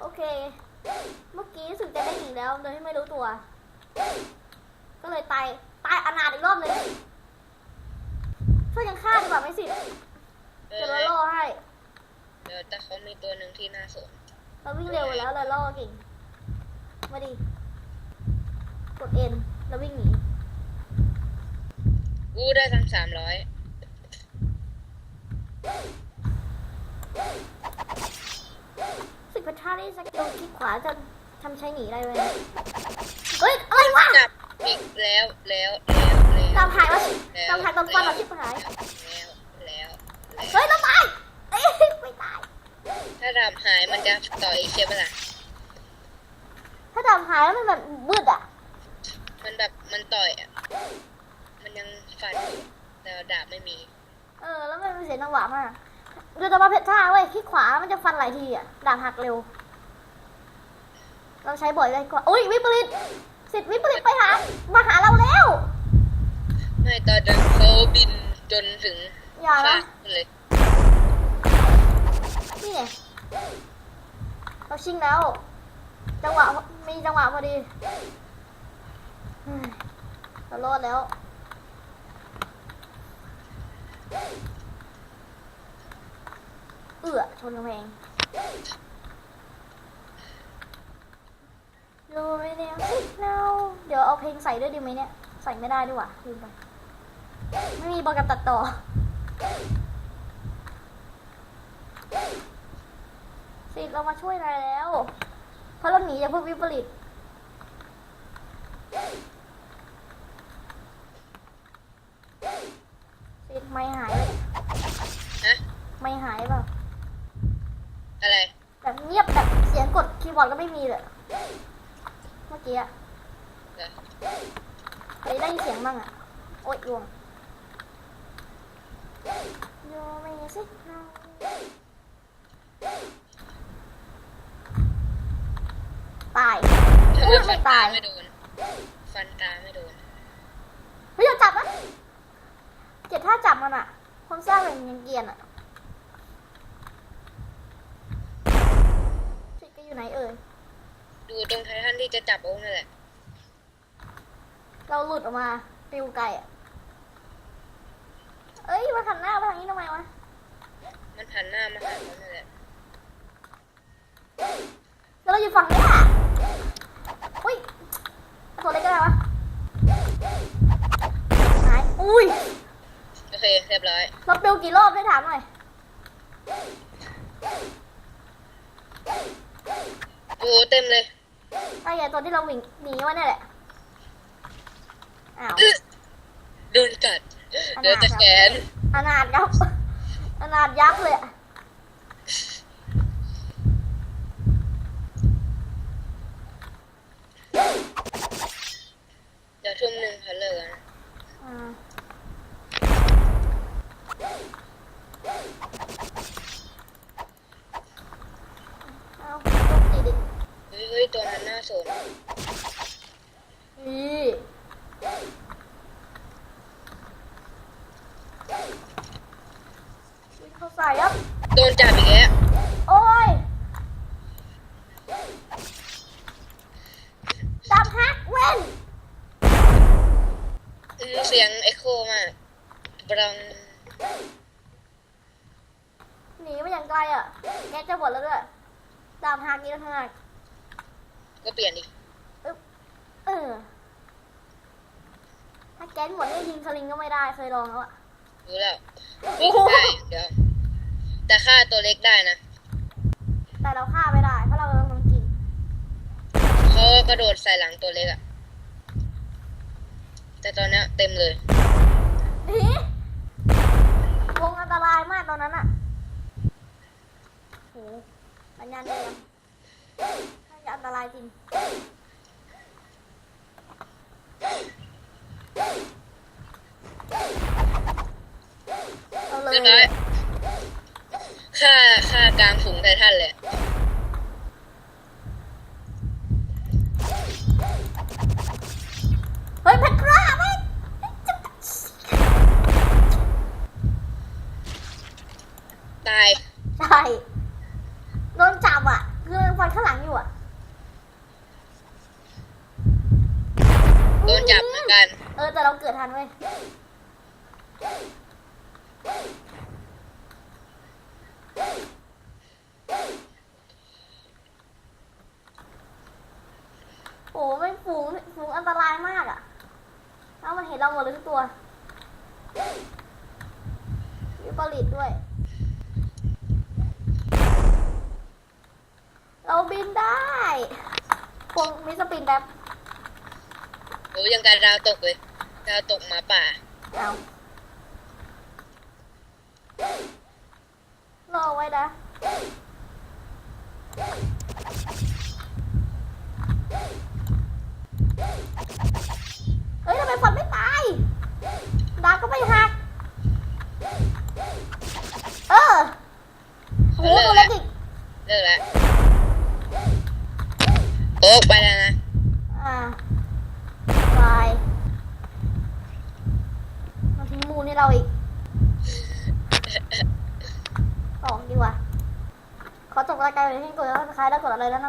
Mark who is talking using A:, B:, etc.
A: โอเค เมื่อกี้รู้สึกจะได้หนีแล้วโดยที่ไม่รู้ตัว ก็เลยตายตายอนาถอีกรอบหนึงช่วยกันฆ่าดีกว่าไหมสิ
B: เอ
A: จะ
B: อ
A: ล่อให้
B: เดี๋ยวแต่เขามีตัวหนึ่งที่น่าสน
A: เราวิ่งเร็วแล้วเราล่อเก่งมาดิ กดเอ็นแล้ววิ่งหนี
B: อู้ได้ทั้งสามร้อย
A: สึกพัฒนาได้สกิลคลิกขวาจะทำใช้หนีได้เลยนะเฮ้ยอะไรวะ
B: จับอีกแล้วแล้วแล้วแล้ว
A: ตามหายวะ
B: แล้ว
A: ตามหายตอนฟันเราชิบหาย
B: แล้วแล้วแล้ว
A: เฮ้ยเราตายเอ้ยไม่ตาย
B: ถ้าดาบหายมันจะต่ออีกใช่ไหมล่ะ
A: ถ้าตามหายแล้วมันแบบมืดอะ
B: มันแบบมันต่อยอะมันยังฟันอยู่แต่ดาบไม่มี
A: เออ แล้วมันเสียจังหวะมาก เดี๋ยวจะมาเพชรท่าเว้ยคลิกขวามันจะฟันหลายทีอะดาบหักเร็ว เราใช้บ่อยเลยกว่าอุ้ยวิปริตสิทธิ์วิปริตไปหามาหาเราแล้ว
B: ไม่ตอนเดินเขาบินจนถึง
A: อย่า
B: ฟ้า
A: นะ
B: เลย
A: นี่ไงเราชิงแล้ว จังหวะมีจังหวะพอดีเฮ้ยเรารอดแล้ว เอื้อชนกำแพงโรยแนวสิเราเดี๋ยวเอาเพลงใส่ด้วยดีไหมเนี่ย ใส่ไม่ได้ด้วยว่ะลืมไป ไม่มีโปรแกรมตัดต่อ สิเรามาช่วยนายแล้ว เพราะเราหนีจากพวกวิปริตสิไม่หายเลย
B: ฮะ
A: ไม่หายเปล่า
B: อะไร
A: แบบเงียบแบบเสียงกดคีย์บอร์ดก็ไม่มีเลยเมื่อกี้อะ
B: เหรอ
A: เคยได้ยินเสียงบ้างอะโอ๊ยรวงโยไม่สิเราตาย
B: ทำไม
A: อุ๊ย
B: ฟั
A: ไม่
B: นตา
A: ตาย
B: ไม่โดนฟันตาไม่โดน
A: เฮ้ยอย่าจับนะเจ็ดถ้าจับมันอะคนสร้างเป็นยังเกรียนอะชิคก็อยู่ ไหนเอ่ย
B: ดูตรงไททันที่จะจับโอ้นั่นแหละ
A: เราหลุดออกมาปิวไก่อะเอ้ยมาหันหน้ามาทางนี้ทำไมวะ
B: มันหันหน้ามาหาเขานั่นแหละ
A: แล้วเราอยู่ฝั่งนี้อะอุ้ยเอาตัวเล็กก็ได้วะหายอุ้ย
B: โอเค เรียบร้อย
A: เราปิวกี่รอบได้ถามหน่อย
B: โอ้เต็มเลย
A: ไอ้ไงตัวที่เราวิ่งหนีมาเนี่ยแหละ อ้าว
B: อึ๊ะโดนกัดเดินตะแขน
A: อนาถยับอนาถยับเลยอะ
B: เดี๋ยวทุ่มหนึ่งเขาเลิกแล้วนะ
A: อ่าเอาลูกตีดิ
B: เฮ้ยเฮ้ยตัวนั้นน่าสน
A: นี่วิ่งเข้าใส่ครับ
B: โดนจับอีกแล้ว
A: โอ้ยจับฮักเว้น
B: อืมเสียงเอ็โคมากบรัง
A: หนีมาอย่างไกลอะ แกจะหมดแล้วด้วยดามฮักนี้แล้วฮั ก
B: ก็เปลี่ยนอีก
A: เออ ถ้าแก๊สหมดนี่ยิงสลิงก็ไม่ได้เคยลองแล้วอะ
B: รู้แล้ว
A: โอ้
B: วิ่ง
A: โห
B: ได้เดี๋ยวแต่ฆ่าตัวเล็กได้นะ
A: แต่เราฆ่าไม่ได้ เพราะเรากำลังกิน
B: เขากระโดดใส่หลังตัวเล็กอะแต่ตอนเนี้ยเต็มเลย
A: หนีวงอันตรายมากตอนนั้นอะโหสัญญาณแดงน่าจะ อันตรายจริงเอาเล
B: เรียบร้อย
A: ย
B: ฆ่าค่ากลางฝูงไททันเลย
A: เฮ้ยเพชรกล้าไหม
B: ตาย
A: ใช่ โดนจับอะ คือฟันข้างหลัง เออแต่เราเกิดทันเว้ยโอ้ไม่ฝูงฝูงอันตรายมากอะแล้วมันเห็นเราหมดเลยทุกตัวมีปลิตด้วย เราบินได้พวงมีสปินแบบ
B: อ้ยังการดาวตกเลย ดาวตกหมาป่า
A: เอารอไว้นะ เฮ้ยทำไมฟันไม่ตาย ดาก็ไม่หัก เออโหตัวเล็กอีก
B: เลิกแล้วโอ๊กไปแล้วนะ
A: อ่าายมาทิ้งมูลให้เราอีกออกดีกว่า ขอจบรายการไว้ที่กดแล้วคล้ายแล้วกดอะไรแล้วนะ